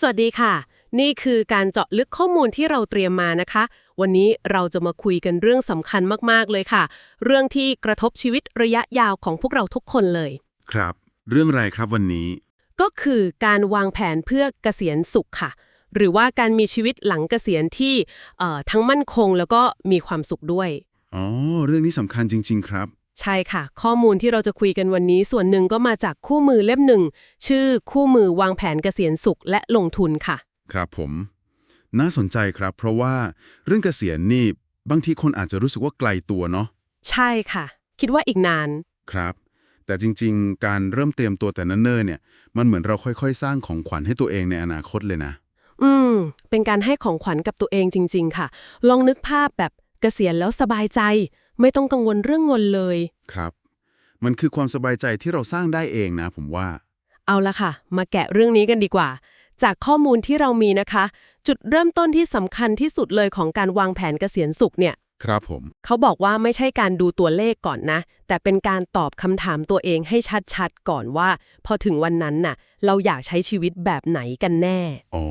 สวัสดีค่ะ นี่คือการเจาะลึกข้อมูลที่เราเตรียมมานะคะ วันนี้เราจะมาคุยกันเรื่องสำคัญมากๆเลยค่ะ เรื่องที่กระทบชีวิตระยะยาวของพวกเราทุกคนเลย ครับ เรื่องอะไรครับวันนี้ ก็คือการวางแผนเพื่อเกษียณสุขค่ะ หรือว่าการมีชีวิตหลังเกษียณที่เอ่อทั้งมั่นคงแล้วก็มีความสุขด้วย อ๋อ เรื่องนี้สำคัญจริง ๆ ครับ ใช่ค่ะ ข้อมูลที่เราจะคุยกันวันนี้ส่วนหนึ่งก็มาจากคู่มือเล่มหนึ่ง ชื่อคู่มือวางแผนเกษียณสุขและลงทุนค่ะ ครับผม น่าสนใจครับ เพราะว่าเรื่องเกษียณนี่บางทีคนอาจจะรู้สึกว่าไกลตัวเนาะใช่ค่ะ คิดว่าอีกนาน ครับ แต่จริง ๆ การเริ่มเตรียมตัวแต่นั้นเนิ่นๆเนี่ย มันเหมือนเราค่อยๆ สร้างของขวัญให้ตัวเองในอนาคตเลยนะ อืม เป็นการให้ของขวัญกับตัวเองจริง ๆ ค่ะ ลองนึกภาพแบบเกษียณแล้วสบายใจ ไม่ต้องกังวลเรื่องเงินเลย ครับ มันคือความสบายใจที่เราสร้างได้เองนะ ผมว่า เอาละค่ะ มาแกะเรื่องนี้กันดีกว่า จากข้อมูลที่เรามีนะคะ จุดเริ่มต้นที่สำคัญที่สุดเลยของการวางแผนเกษียณสุขเนี่ย ครับผม เขาบอกว่าไม่ใช่การดูตัวเลขก่อนนะ แต่เป็นการตอบคำถามตัวเองให้ชัดๆ ก่อนว่า พอถึงวันนั้นน่ะ เราอยากใช้ชีวิตแบบไหนกันแน่ อ๋อ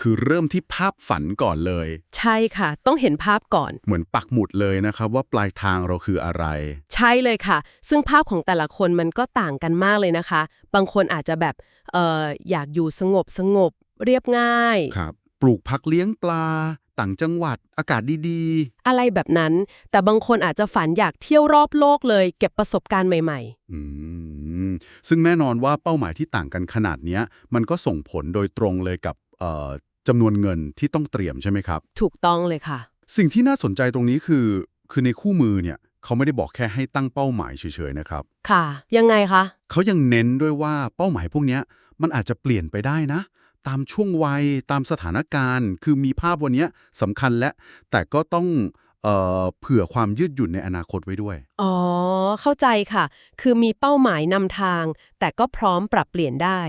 คือเริ่มที่ภาพฝันก่อนเลย ใช่ค่ะ ต้องเห็นภาพก่อน เหมือนปักหมุดเลยนะครับว่าปลายทางเราคืออะไร ใช่เลยค่ะ ซึ่งภาพของแต่ละคนมันก็ต่างกันมากเลยนะคะ บางคนอาจจะแบบเอ่ออยากอยู่สงบสงบเรียบง่าย ครับ ปลูกผักเลี้ยงปลา ต่างจังหวัดอากาศดีอะไรแบบนั้น แต่บางคนอาจจะฝันอยากเที่ยวรอบโลกเลย เก็บประสบการณ์ใหม่ ๆ อืม ซึ่งแน่นอนว่าเป้าหมายที่ต่างกันขนาดเนี้ยมันก็ส่งผลโดยตรงเลยกับเอ่อจำนวนเงินที่ต้องเตรียมใช่ไหมครับๆถูกต้องเลยค่ะ สิ่งที่น่าสนใจตรงนี้คือ คือในคู่มือเนี่ยเขาไม่ได้บอกแค่ให้ตั้งเป้าหมายเฉยๆนะครับ ค่ะ ยังไงคะเขายังเน้นด้วยว่าเป้าหมายพวกเนี้ยมันอาจจะเปลี่ยนไปได้นะ ตามช่วงวัยตามสถานการณ์ คือมีภาพวันเนี้ยสำคัญและ แต่ก็ต้องเอ่อเผื่อความยืดหยุ่นในอนาคตไว้ด้วย อ๋อ เข้าใจค่ะ คือมีเป้าหมายนำทาง แต่ก็พร้อมปรับเปลี่ยนได้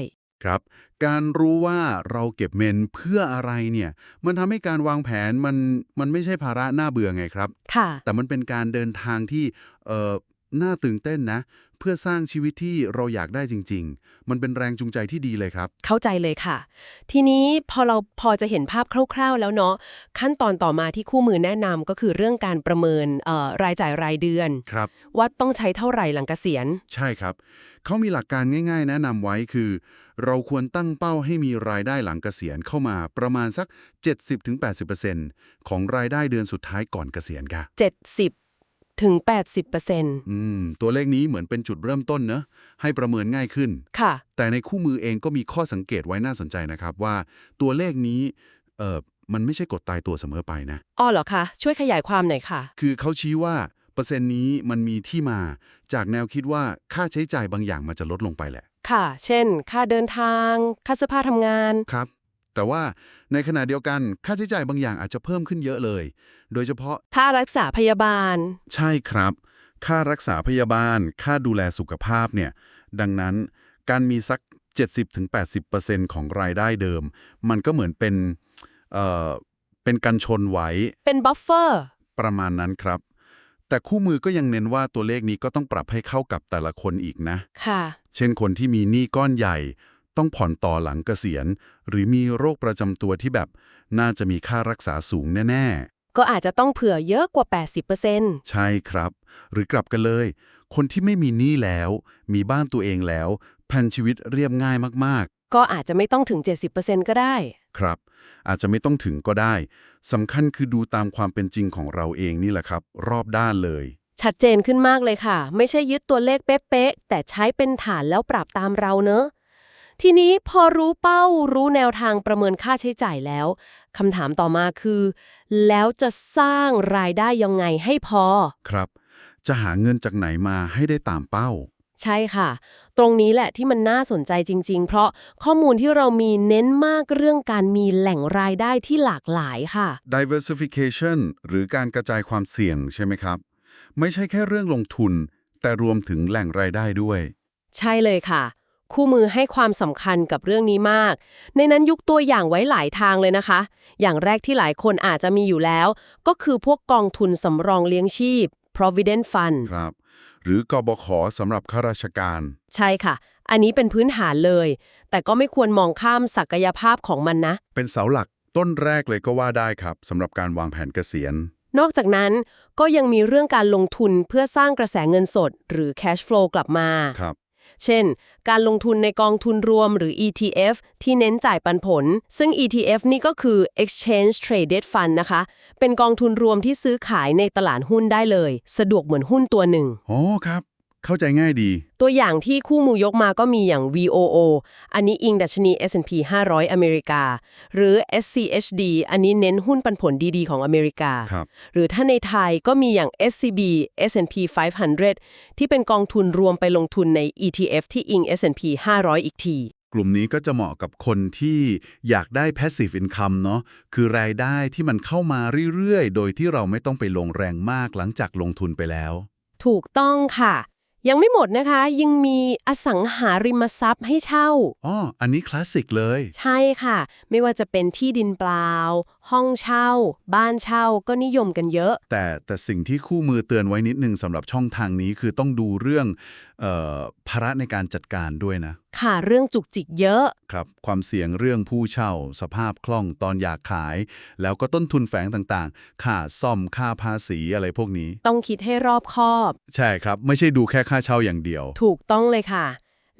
ครับ การรู้ว่าเราเก็บเมนเพื่ออะไรเนี่ย มันทำให้การวางแผนมันมันไม่ใช่ภาระน่าเบื่อไงครับ ค่ะ แต่มันเป็นการเดินทางที่เอ่อน่าตื่นเต้นนะเพื่อสร้างชีวิตที่เราอยากได้จริง ๆ มันเป็นแรงจูงใจที่ดีเลยครับ เข้าใจเลยค่ะ ทีนี้พอเราพอจะเห็นภาพคร่าว ๆ แล้วเนาะขั้นตอนต่อมาที่คู่มือแนะนำก็คือเรื่องการประเมินเอ่อรายจ่ายรายเดือนครับว่าต้องใช้เท่าไหร่หลังเกษียณ ใช่ครับเขามีหลักการง่าย ๆ แนะนำไว้คือ เราควรตั้งเป้าให้มีรายได้หลังเกษียณเข้ามาประมาณสัก 70-80%ของรายได้เดือนสุดท้ายก่อนเกษียณค่ะ70 ถึง 80%อืม ตัวเลขนี้เหมือนเป็นจุดเริ่มต้นเนอะให้ประเมินง่ายขึ้น ค่ะ แต่ในคู่มือเองก็มีข้อสังเกตไว้น่าสนใจนะครับว่าตัวเลขนี้เอ่อมันไม่ใช่กฎตายตัวเสมอไปนะ อ้อเหรอคะ ช่วยขยายความหน่อยค่ะ คือเขาชี้ว่าเปอร์เซ็นต์นี้มันมีที่มา จากแนวคิดว่าค่าใช้จ่ายบางอย่างมันจะลดลงไปแหละ ค่ะ เช่น ค่าเดินทาง ค่าเสื้อผ้าทำงาน ครับ แต่ว่าในขณะเดียวกันค่าใช้จ่ายบางอย่างอาจจะเพิ่มขึ้นเยอะเลย โดยเฉพาะ ค่ารักษาพยาบาล ใช่ครับ ค่ารักษาพยาบาล ค่าดูแลสุขภาพเนี่ย ดังนั้นการมีสัก 70-80%ของรายได้เดิม มันก็เหมือนเป็นเอ่อเป็นการชนไว้ เป็นบัฟเฟอร์ ประมาณนั้นครับ แต่คู่มือก็ยังเน้นว่าตัวเลขนี้ก็ต้องปรับให้เข้ากับแต่ละคนอีกนะ ค่ะ เช่นคนที่มีหนี้ก้อนใหญ่ ต้องผ่อนต่อหลังเกษียณ หรือมีโรคประจำตัวที่แบบ น่าจะมีค่ารักษาสูงแน่ ก็อาจจะต้องเผื่อเยอะกว่า 80%ๆใช่ครับ หรือกลับกันเลย คนที่ไม่มีหนี้แล้ว มีบ้านตัวเองแล้วแผนชีวิตเรียบง่ายมากก็อาจจะไม่ต้องถึง 70%ก็ได้ๆครับ อาจจะไม่ต้องถึงก็ได้สำคัญคือดูตามความเป็นจริงของเราเองนี่แหละครับ รอบด้านเลยชัดเจนขึ้นมากเลยค่ะ ไม่ใช่ยึดตัวเลขเป๊ะๆแต่ใช้เป็นฐานแล้วปรับตามเราเนอะ ทีนี้พอรู้เป้ารู้แนวทางประเมินค่าใช้จ่ายแล้วคำถามต่อมาคือ แล้วจะสร้างรายได้ยังไงให้พอ ครับ จะหาเงินจากไหนมาให้ได้ตามเป้า ใช่ค่ะ ตรงนี้แหละที่มันน่าสนใจจริง ๆ เพราะข้อมูลที่เรามีเน้นมากเรื่องการมีแหล่งรายได้ที่หลากหลายค่ะ diversification หรือการกระจายความเสี่ยงใช่ไหมครับ ไม่ใช่แค่เรื่องลงทุน แต่รวมถึงแหล่งรายได้ด้วย ใช่เลยค่ะ คู่มือให้ความสำคัญกับเรื่องนี้มาก ในนั้นยุกตัวอย่างไว้หลายทางเลยนะคะ อย่างแรกที่หลายคนอาจจะมีอยู่แล้ว ก็คือพวกกองทุนสำรองเลี้ยงชีพ provident fund ครับ หรือกบขสำหรับข้าราชการ ใช่ค่ะ อันนี้เป็นพื้นฐานเลย แต่ก็ไม่ควรมองข้ามศักยภาพของมันนะ เป็นเสาหลักต้นแรกเลยก็ว่าได้ครับสำหรับการวางแผนเกษียณ นอกจากนั้นก็ยังมีเรื่องการลงทุนเพื่อสร้างกระแสเงินสด หรือ cash flow กลับมา ครับ เช่น การลงทุนในกองทุนรวมหรือ ETF ที่เน้นจ่ายปันผล ซึ่ง ETF นี่ก็คือ Exchange Traded Fund นะคะ เป็นกองทุนรวมที่ซื้อขายในตลาดหุ้นได้เลย สะดวกเหมือนหุ้นตัวหนึ่ง อ๋อครับ เข้าใจง่ายดี ตัวอย่างที่คู่มือยกมาก็มีอย่าง VOO อันนี้อิงดัชนี S&P 500 อเมริกา หรือ SCHD อันนี้เน้นหุ้นปันผลดีๆ ของอเมริกา ครับหรือถ้าในไทยก็มีอย่าง SCB S&P 500 ที่เป็นกองทุนรวมไปลงทุนใน ETF ที่อิง S&P 500 อีกทีกลุ่มนี้ก็จะเหมาะกับคนที่อยากได้ passive income เนาะคือรายได้ที่มันเข้ามาเรื่อย ๆ โดยที่เราไม่ต้องไปลงแรงมากหลังจากลงทุนไปแล้ว ถูกต้องค่ะ ยังไม่หมดนะคะ ยังมีอสังหาริมทรัพย์ให้เช่า อ๋อ อันนี้คลาสสิกเลย ใช่ค่ะ ไม่ว่าจะเป็นที่ดินเปล่า ห้องเช่า บ้านเช่าก็นิยมกันเยอะ แต่แต่สิ่งที่คู่มือเตือนไว้นิดนึงสำหรับช่องทางนี้คือต้องดูเรื่องเออภาระในการจัดการด้วยนะ ค่ะเรื่องจุกจิกเยอะ ครับความเสี่ยงเรื่องผู้เช่า สภาพคล่องตอนอยากขาย แล้วก็ต้นทุนแฝงต่างๆ ค่าซ่อมค่าภาษีอะไรพวกนี้ ต้องคิดให้รอบคอบ ใช่ครับ ไม่ใช่ดูแค่ค่าเช่าอย่างเดียว ถูกต้องเลยค่ะ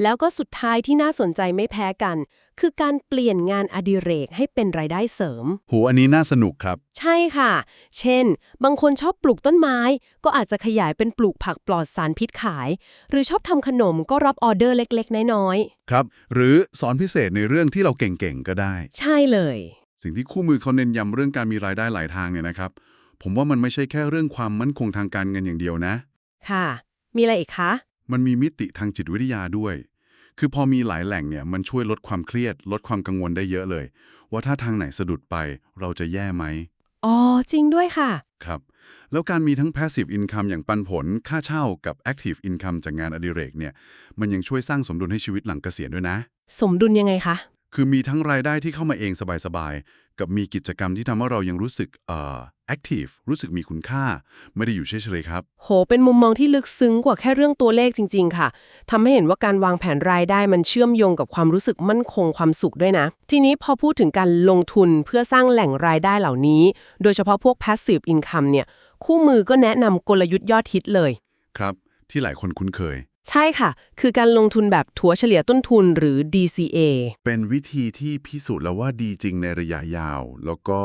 แล้วก็สุดท้ายที่น่าสนใจไม่แพ้กัน คือการเปลี่ยนงานอดิเรกให้เป็นรายได้เสริม หูอันนี้น่าสนุกครับ ใช่ค่ะ เช่น บางคนชอบปลูกต้นไม้ ก็อาจจะขยายเป็นปลูกผักปลอดสารพิษขาย หรือชอบทำขนมก็รับออเดอร์เล็กๆ น้อยครับ หรือสอนพิเศษในเรื่องที่เราเก่งๆ ก็ได้ๆใช่เลย สิ่งที่คู่มือเขาเน้นย้ำเรื่องการมีรายได้หลายทางเนี่ยนะครับ ผมว่ามันไม่ใช่แค่เรื่องความมั่นคงทางการเงินอย่างเดียวนะ ค่ะ มีอะไรอีกคะ มันมีมิติทางจิตวิทยาด้วย คือพอมีหลายแหล่งเนี่ยมันช่วยลดความเครียด ลดความกังวลได้เยอะเลย ว่าถ้าทางไหนสะดุดไปเราจะแย่ไหมอ๋อ จริงด้วยค่ะ ครับ แล้วการมีทั้ง passive income อย่างปันผล ค่าเช่ากับ active income จากงานอดิเรกเนี่ย มันยังช่วยสร้างสมดุลให้ชีวิตหลังเกษียณด้วยนะ สมดุลยังไงคะ คือมีทั้งรายได้ที่เข้ามาเองสบายๆ กับมีกิจกรรมที่ทำให้เรายังรู้สึกเอ่อ active รู้สึกมีคุณค่า ไม่ได้อยู่เฉยๆครับ โห เป็นมุมมองที่ลึกซึ้งกว่าแค่เรื่องตัวเลขจริง ๆ ค่ะ ทำให้เห็นว่าการวางแผนรายได้มันเชื่อมโยงกับความรู้สึกมั่นคงความสุขด้วยนะ ทีนี้พอพูดถึงการลงทุนเพื่อสร้างแหล่งรายได้เหล่านี้ โดยเฉพาะพวก passive income เนี่ย คู่มือก็แนะนำกลยุทธ์ยอดฮิตเลย ครับ ที่หลายคนคุ้นเคย ใช่ค่ะ คือการลงทุนแบบถัวเฉลี่ยต้นทุนหรือ DCA เป็นวิธีที่พิสูจน์แล้วว่าดีจริงในระยะยาว แล้วก็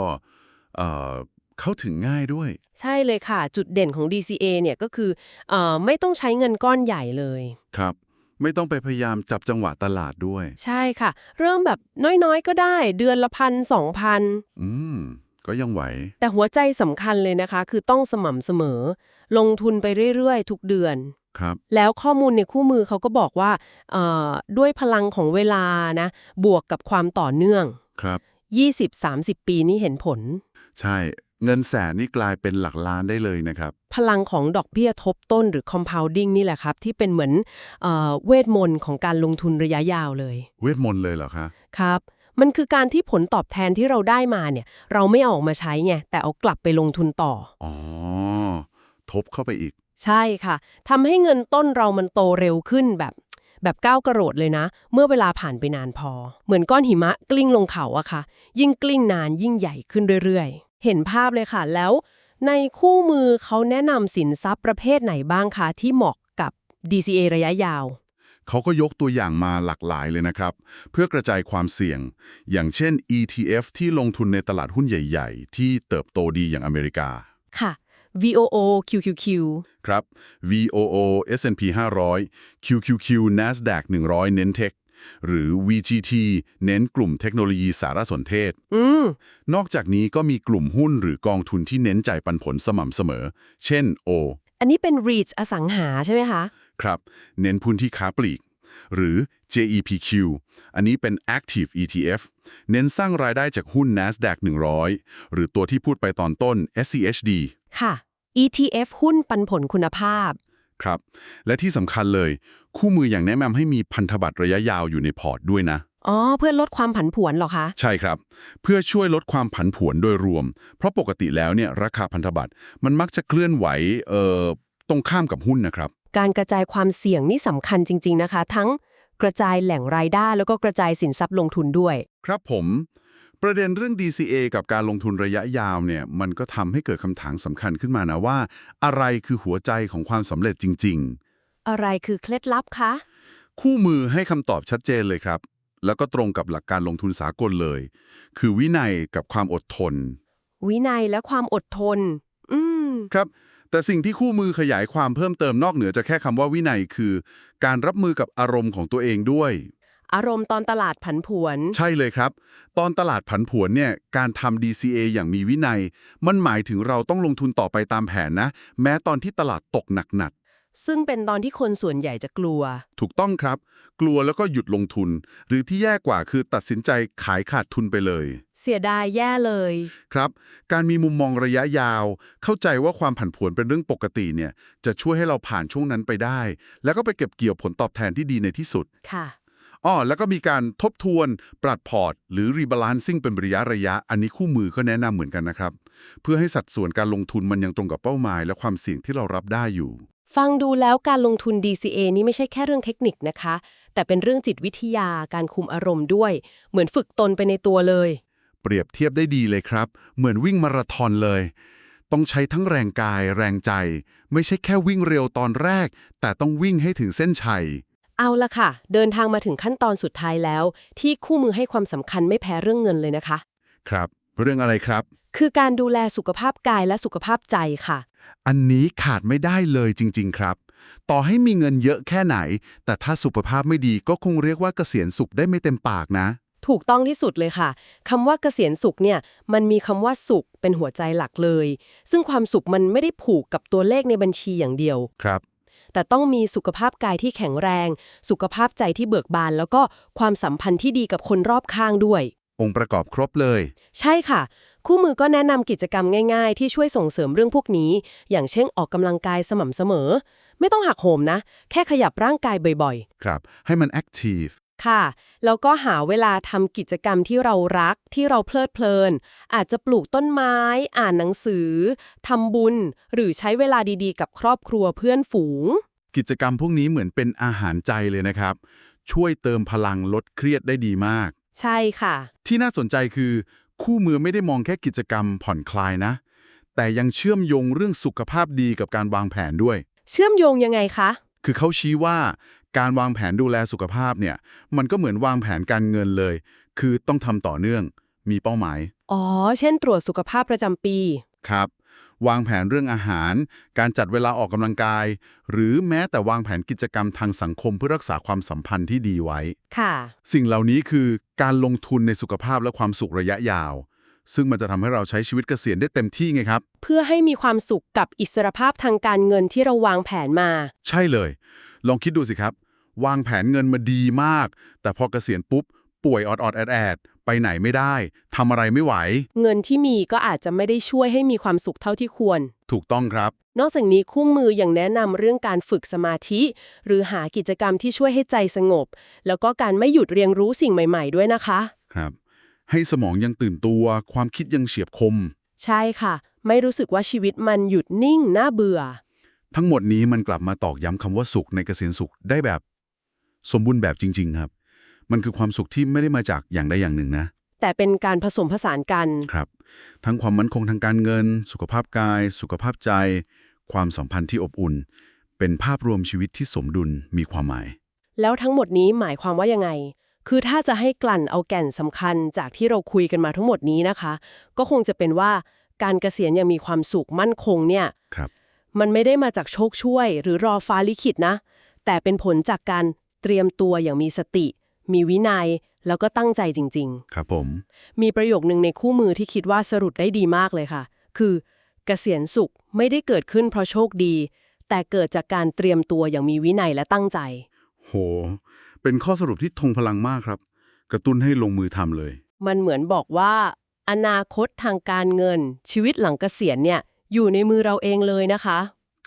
เอ่อเข้าถึงง่ายด้วย ใช่เลยค่ะ จุดเด่นของ DCA เนี่ยก็คือเออไม่ต้องใช้เงินก้อนใหญ่เลย ครับ ไม่ต้องไปพยายามจับจังหวะตลาดด้วย ใช่ค่ะ เริ่มแบบน้อยๆ ก็ได้ เดือนละพันสองพัน อืม ก็ยังไหว แต่หัวใจสำคัญเลยนะคะ คือต้องสม่ำเสมอ ลงทุนไปเรื่อยๆ ทุกเดือน ครับ แล้วข้อมูลในคู่มือเขาก็บอกว่าเอ่อด้วยพลังของเวลานะ บวกกับความต่อเนื่องครับ 20-30 ปีนี้เห็นผล ใช่เงินแสนนี่กลายเป็นหลักล้านได้เลยนะครับ พลังของดอกเบี้ยทบต้นหรือ compounding นี่แหละครับ ที่เป็นเหมือนเออเวทมนต์ของการลงทุนระยะยาวเลย เวทมนต์เลยเหรอคะครับ มันคือการที่ผลตอบแทนที่เราได้มาเนี่ย เราไม่เอาออกมาใช้ไงแต่เอากลับไปลงทุนต่ออ๋อทบเข้าไปอีก ใช่ค่ะทำให้เงินต้นเรามันโตเร็วขึ้นแบบแบบก้าวกระโดดเลยนะ เมื่อเวลาผ่านไปนานพอ เหมือนก้อนหิมะกลิ้งลงเขาอะค่ะ ยิ่งกลิ้งนานยิ่งใหญ่ขึ้นเรื่อยๆ เห็นภาพเลยค่ะ แล้วในคู่มือเขาแนะนำสินทรัพย์ประเภทไหนบ้างคะที่เหมาะกับ DCA ระยะยาว เขาก็ยกตัวอย่างมาหลากหลายเลยนะครับ เพื่อกระจายความเสี่ยง อย่างเช่น ETF ที่ลงทุนในตลาดหุ้นใหญ่ ๆ ที่เติบโตดีอย่างอเมริกาค่ะ VOO QQQ ครับ VOO S&P 500 QQQ NASDAQ 100 เน้นเทคหรือ VGT เน้นกลุ่มเทคโนโลยีสารสนเทศอืมนอกจากนี้ก็มีกลุ่มหุ้นหรือกองทุนที่เน้นจ่ายปันผลสม่ำเสมอ เช่น O อันนี้เป็น REITs อสังหาใช่ไหมคะ ครับ เน้นพื้นที่ค้าปลีก หรือ JEPQ อันนี้เป็น Active ETF เน้นสร้างรายได้จากหุ้น NASDAQ 100 หรือตัวที่พูดไปตอนต้น SCHD ค่ะ ETF หุ้นปันผลคุณภาพ ครับ และที่สำคัญเลย คู่มืออย่างแนะนำให้มีพันธบัตรระยะยาวอยู่ในพอร์ตด้วยนะ อ๋อ เพื่อลดความผันผวนเหรอคะ ใช่ครับ เพื่อช่วยลดความผันผวนโดยรวม เพราะปกติแล้วเนี่ยราคาพันธบัตรมันมักจะเคลื่อนไหวเอ่อตรงข้ามกับหุ้นนะครับ การกระจายความเสี่ยงนี่สำคัญจริง ๆนะคะ ทั้งกระจายแหล่งรายได้แล้วก็กระจายสินทรัพย์ลงทุนด้วย ครับผม ประเด็นเรื่อง DCA กับการลงทุนระยะยาวเนี่ยมันก็ทำให้เกิดคำถามสำคัญขึ้นมานะว่า อะไรคือหัวใจของความสำเร็จจริงอะไรคือเคล็ดลับคะๆคู่มือให้คำตอบชัดเจนเลยครับ แล้วก็ตรงกับหลักการลงทุนสากลเลย คือวินัยกับความอดทน วินัยและความอดทน อืม ครับ แต่สิ่งที่คู่มือขยายความเพิ่มเติมนอกเหนือจากแค่คำว่าวินัยคือ การรับมือกับอารมณ์ของตัวเองด้วย อารมณ์ตอนตลาดผันผวน ใช่เลยครับ ตอนตลาดผันผวนเนี่ยการทำ DCA อย่างมีวินัย มันหมายถึงเราต้องลงทุนต่อไปตามแผนนะ แม้ตอนที่ตลาดตกหนักซึ่งเป็นตอนที่คนส่วนใหญ่จะกลัวๆถูกต้องครับ กลัวแล้วก็หยุดลงทุน หรือที่แย่กว่าคือตัดสินใจขายขาดทุนไปเลย เสียดายแย่เลย ครับ การมีมุมมองระยะยาว เข้าใจว่าความผันผวนเป็นเรื่องปกติเนี่ยจะช่วยให้เราผ่านช่วงนั้นไปได้ แล้วก็ไปเก็บเกี่ยวผลตอบแทนที่ดีในที่สุดค่ะ อ้อแล้วก็มีการทบทวน ปรับพอร์ต หรือรีบาลานซิ่งเป็นระยะระยะ อันนี้คู่มือก็แนะนำเหมือนกันนะครับ เพื่อให้สัดส่วนการลงทุนมันยังตรงกับเป้าหมาย และความเสี่ยงที่เรารับได้อยู่ ฟังดูแล้วการลงทุน DCA นี่ไม่ใช่แค่เรื่องเทคนิคนะคะ แต่เป็นเรื่องจิตวิทยาการคุมอารมณ์ด้วย เหมือนฝึกตนไปในตัวเลย เปรียบเทียบได้ดีเลยครับ เหมือนวิ่งมาราธอนเลยต้องใช้ทั้งแรงกายแรงใจ ไม่ใช่แค่วิ่งเร็วตอนแรก แต่ต้องวิ่งให้ถึงเส้นชัย เอาละค่ะ เดินทางมาถึงขั้นตอนสุดท้ายแล้ว ที่คู่มือให้ความสำคัญไม่แพ้เรื่องเงินเลยนะคะ ครับ เรื่องอะไรครับ คือการดูแลสุขภาพกายและสุขภาพใจค่ะ อันนี้ขาดไม่ได้เลยจริง ๆ ครับ ต่อให้มีเงินเยอะแค่ไหน แต่ถ้าสุขภาพไม่ดีก็คงเรียกว่าเกษียณสุขได้ไม่เต็มปากนะ ถูกต้องที่สุดเลยค่ะคำว่าเกษียณสุขเนี่ย มันมีคำว่าสุขเป็นหัวใจหลักเลย ซึ่งความสุขมันไม่ได้ผูกกับตัวเลขในบัญชีอย่างเดียว ครับ แต่ต้องมีสุขภาพกายที่แข็งแรง สุขภาพใจที่เบิกบาน แล้วก็ความสัมพันธ์ที่ดีกับคนรอบข้างด้วย องค์ประกอบครบเลย ใช่ค่ะ คู่มือก็แนะนำกิจกรรมง่ายๆ ที่ช่วยส่งเสริมเรื่องพวกนี้ อย่างเช่นออกกำลังกายสม่ำเสมอ ไม่ต้องหักโหมนะ แค่ขยับร่างกายบ่อยครับ ให้มันแอคทีฟๆ ค่ะ แล้วก็หาเวลาทำกิจกรรมที่เรารักที่เราเพลิดเพลิน อาจจะปลูกต้นไม้ อ่านหนังสือทำบุญ หรือใช้เวลาดีๆ กับครอบครัวเพื่อนฝูง กิจกรรมพวกนี้เหมือนเป็นอาหารใจเลยนะครับ ช่วยเติมพลังลดเครียดได้ดีมาก ใช่ค่ะ ที่น่าสนใจคือ คู่มือไม่ได้มองแค่กิจกรรมผ่อนคลายนะ แต่ยังเชื่อมโยงเรื่องสุขภาพดีกับการวางแผนด้วย เชื่อมโยงยังไงคะ คือเขาชี้ว่า การวางแผนดูแลสุขภาพเนี่ย มันก็เหมือนวางแผนการเงินเลย คือต้องทำต่อเนื่อง มีเป้าหมาย อ๋อ เช่นตรวจสุขภาพประจำปี ครับ วางแผนเรื่องอาหาร การจัดเวลาออกกำลังกาย หรือแม้แต่วางแผนกิจกรรมทางสังคมเพื่อรักษาความสัมพันธ์ที่ดีไว้ ค่ะ สิ่งเหล่านี้คือการลงทุนในสุขภาพและความสุขระยะยาว ซึ่งมันจะทำให้เราใช้ชีวิตเกษียณได้เต็มที่ไงครับ เพื่อให้มีความสุขกับอิสรภาพทางการเงินที่เราวางแผนมา ใช่เลย ลองคิดดูสิครับ วางแผนเงินมาดีมาก แต่พอเกษียณปุ๊บ ป่วยออดๆแอดแอดๆไปไหนไม่ได้ทำอะไรไม่ไหว เงินที่มีก็อาจจะไม่ได้ช่วยให้มีความสุขเท่าที่ควร ถูกต้องครับ นอกจากนี้คู่มือยังแนะนำเรื่องการฝึกสมาธิ หรือหากิจกรรมที่ช่วยให้ใจสงบ แล้วก็การไม่หยุดเรียนรู้สิ่งใหม่ๆ ด้วยนะคะ ครับ ให้สมองยังตื่นตัว ความคิดยังเฉียบคม ใช่ค่ะ ไม่รู้สึกว่าชีวิตมันหยุดนิ่งน่าเบื่อ ทั้งหมดนี้มันกลับมาตอกย้ำคำว่าสุขในเกษียณสุขได้แบบ สมบูรณ์แบบจริง ๆ ครับ มันคือความสุขที่ไม่ได้มาจากอย่างใดอย่างหนึ่งนะ แต่เป็นการผสมผสานกัน ครับ ทั้งความมั่นคงทางการเงิน สุขภาพกาย สุขภาพใจ ความสัมพันธ์ที่อบอุ่น เป็นภาพรวมชีวิตที่สมดุลมีความหมาย แล้วทั้งหมดนี้หมายความว่ายังไง คือถ้าจะให้กลั่นเอาแก่นสำคัญจากที่เราคุยกันมาทั้งหมดนี้นะคะ ก็คงจะเป็นว่าการเกษียณอย่างมีความสุขมั่นคงเนี่ย ครับ มันไม่ได้มาจากโชคช่วย หรือรอฟ้าลิขิตนะ แต่เป็นผลจากการ เตรียมตัวอย่างมีสติ มีวินัย แล้วก็ตั้งใจจริงครับผมๆมีประโยคนึงในคู่มือที่คิดว่าสรุปได้ดีมากเลยค่ะ คือเกษียณสุขไม่ได้เกิดขึ้นเพราะโชคดี แต่เกิดจากการเตรียมตัวอย่างมีวินัยและตั้งใจ โห เป็นข้อสรุปที่ทงพลังมากครับ กระตุ้นให้ลงมือทำเลย มันเหมือนบอกว่า อนาคตทางการเงิน ชีวิตหลังเกษียณเนี่ยอยู่ในมือเราเองเลยนะคะ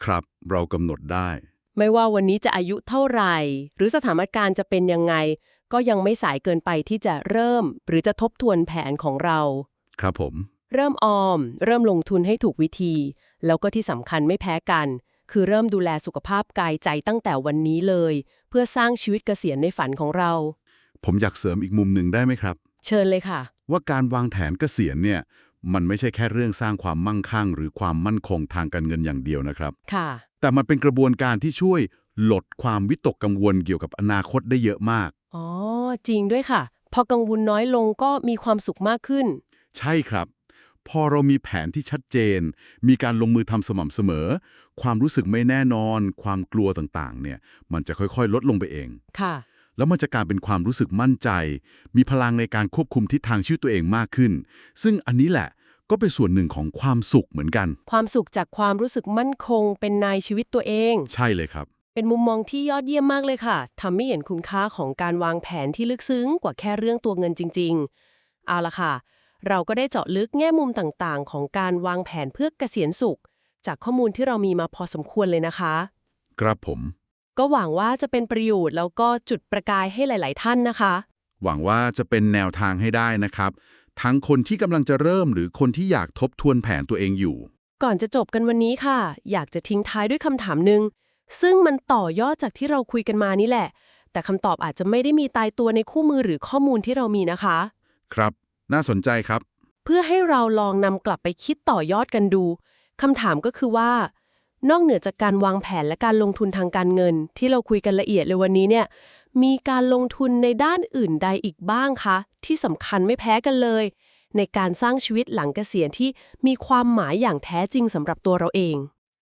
ครับ เรากำหนดได้ ไม่ว่าวันนี้จะอายุเท่าไหร่ หรือสถานการณ์จะเป็นยังไง ก็ยังไม่สายเกินไปที่จะเริ่ม หรือจะทบทวนแผนของเรา ครับผม เริ่มออม เริ่มลงทุนให้ถูกวิธี แล้วก็ที่สำคัญไม่แพ้กัน คือเริ่มดูแลสุขภาพกายใจตั้งแต่วันนี้เลยพื่อสร้างชีวิตเกษียณในฝันของเรา ผมอยากเสริมอีกมุมหนึ่งได้ไหมครับ เชิญเลยค่ะ ว่าการวางแผนเกษียณเนี่ยมันไม่ใช่แค่เรื่องสร้างความมั่งคั่ง หรือความมั่นคงทางการเงินอย่างเดียวนะครับ ค่ะ แต่มันเป็นกระบวนการที่ช่วยลดความวิตกกังวลเกี่ยวกับอนาคตได้เยอะมาก อ๋อ จริงด้วยค่ะ พอกังวลน้อยลงก็มีความสุขมากขึ้น ใช่ครับ พอเรามีแผนที่ชัดเจน มีการลงมือทำสม่ำเสมอ ความรู้สึกไม่แน่นอน ความกลัวต่างๆ เนี่ย มันจะค่อยๆ ลดลงไปเอง ค่ะ แล้วมันจะกลายเป็นความรู้สึกมั่นใจ มีพลังในการควบคุมทิศทางชีวิตตัวเองมากขึ้น ซึ่งอันนี้แหละ ก็เป็นส่วนหนึ่งของความสุขเหมือนกัน ความสุขจากความรู้สึกมั่นคง เป็นนายชีวิตตัวเอง ใช่เลยครับ เป็นมุมมองที่ยอดเยี่ยมมากเลยค่ะทำให้เห็นคุณค่าของการวางแผนที่ลึกซึ้งกว่าแค่เรื่องตัวเงินจริง ๆ เอาละค่ะ เราก็ได้เจาะลึกแง่มุมต่างๆ ของการวางแผนเพื่อเกษียณสุข จากข้อมูลที่เรามีมาพอสมควรเลยนะคะ ครับผม ก็หวังว่าจะเป็นประโยชน์แล้วก็จุดประกายให้หลาย ๆ ท่านนะคะ หวังว่าจะเป็นแนวทางให้ได้นะครับ ทั้งคนที่กำลังจะเริ่มหรือคนที่อยากทบทวนแผนตัวเองอยู่ ก่อนจะจบกันวันนี้ค่ะ อยากจะทิ้งท้ายด้วยคำถามหนึ่งซึ่งมันต่อยอดจากที่เราคุยกันมานี่แหละ แต่คำตอบอาจจะไม่ได้มีตายตัวในคู่มือหรือข้อมูลที่เรามีนะคะ ครับ น่าสนใจครับ เพื่อให้เราลองนำกลับไปคิดต่อยอดกันดูคำถามก็คือว่า นอกเหนือจากการวางแผนและการลงทุนทางการเงิน ที่เราคุยกันละเอียดเลยวันนี้เนี่ยมีการลงทุนในด้านอื่นใดอีกบ้างคะ ที่สำคัญไม่แพ้กันเลย ในการสร้างชีวิตหลังเกษียณที่มีความหมายอย่างแท้จริงสำหรับตัวเราเอง